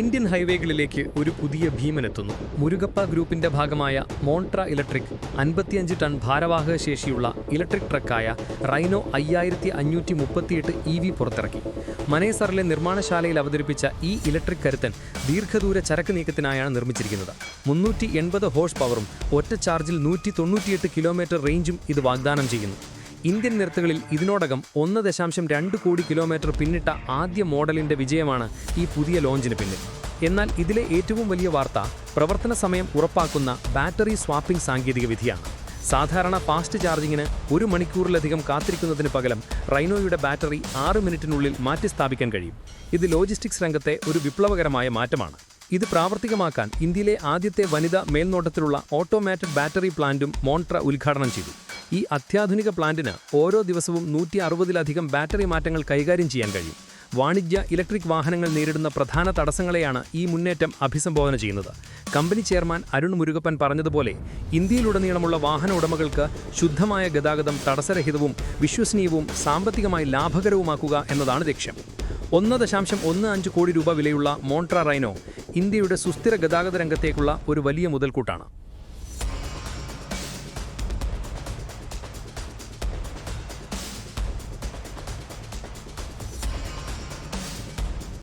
Indian ഹൈവേകളിലേക്ക് ഒരു പുതിയ ഭീമനെത്തുന്നു. മുരുകപ്പ ഗ്രൂപ്പിന്റെ ഭാഗമായ മോൺട്ര ഇലക്ട്രിക് അൻപത്തിയഞ്ച് ടൺ ഭാരവാഹക ശേഷിയുള്ള ഇലക്ട്രിക് ട്രക്കായ റൈനോ അയ്യായിരത്തി അഞ്ഞൂറ്റി മുപ്പത്തിയെട്ട് ഇ വി പുറത്തിറക്കി. മനേസറിലെ നിർമ്മാണശാലയിൽ അവതരിപ്പിച്ച ഈ ഇലക്ട്രിക് കരുത്തൻ ദീർഘദൂര ചരക്ക് നീക്കത്തിനായാണ് നിർമ്മിച്ചിരിക്കുന്നത്. മുന്നൂറ്റി എൺപത് ഹോഴ്സ് പവറും ഒറ്റ ചാർജിൽ നൂറ്റി തൊണ്ണൂറ്റിയെട്ട് കിലോമീറ്റർ റേഞ്ചും ഇത് വാഗ്ദാനം ചെയ്യുന്നു. ഇന്ത്യൻ നിരത്തുകളിൽ ഇതിനോടകം ഒന്ന് ദശാംശം രണ്ട് കോടി കിലോമീറ്റർ പിന്നിട്ട ആദ്യ മോഡലിന്റെ വിജയമാണ് ഈ പുതിയ ലോഞ്ചിന് പിന്നിൽ. എന്നാൽ ഇതിലെ ഏറ്റവും വലിയ വാർത്ത പ്രവർത്തന സമയം ഉറപ്പാക്കുന്ന ബാറ്ററി സ്വാപ്പിംഗ് സാങ്കേതികവിധിയാണ് സാധാരണ ഫാസ്റ്റ് ചാർജിങ്ങിന് ഒരു മണിക്കൂറിലധികം കാത്തിരിക്കുന്നതിന് പകരം റൈനോയുടെ ബാറ്ററി ആറ് മിനിറ്റിനുള്ളിൽ മാറ്റിസ്ഥാപിക്കാൻ കഴിയും. ഇത് ലോജിസ്റ്റിക്സ് രംഗത്തെ ഒരു വിപ്ലവകരമായ മാറ്റമാണ്. ഇത് പ്രാവർത്തികമാക്കാൻ ഇന്ത്യയിലെ ആദ്യത്തെ വനിതാ മേൽനോട്ടത്തിലുള്ള ഓട്ടോമാറ്റിക് ബാറ്ററി പ്ലാന്റും മോൺട്ര ഉദ്ഘാടനം ചെയ്തു. ഈ അത്യാധുനിക പ്ലാന്റിന് ഓരോ ദിവസവും നൂറ്റി അറുപതിലധികം ബാറ്ററി മാറ്റങ്ങൾ കൈകാര്യം ചെയ്യാൻ കഴിയും. വാണിജ്യ ഇലക്ട്രിക് വാഹനങ്ങൾ നേരിടുന്ന പ്രധാന തടസ്സങ്ങളെയാണ് ഈ മുന്നേറ്റം അഭിസംബോധന ചെയ്യുന്നത്. കമ്പനി ചെയർമാൻ അരുൺ മുരുകപ്പൻ പറഞ്ഞതുപോലെ ഇന്ത്യയിലുടനീളമുള്ള വാഹന ഉടമകൾക്ക് ശുദ്ധമായ ഗതാഗതം തടസ്സരഹിതവും വിശ്വസനീയവും സാമ്പത്തികമായി ലാഭകരവുമാക്കുക എന്നതാണ് ലക്ഷ്യം. ഒന്ന് ദശാംശം ഒന്ന് അഞ്ച് കോടി രൂപ വിലയുള്ള മോൺട്ര റൈനോ ഇന്ത്യയുടെ സുസ്ഥിര ഗതാഗത രംഗത്തേക്കുള്ള ഒരു വലിയ മുതൽക്കൂട്ടാണ്.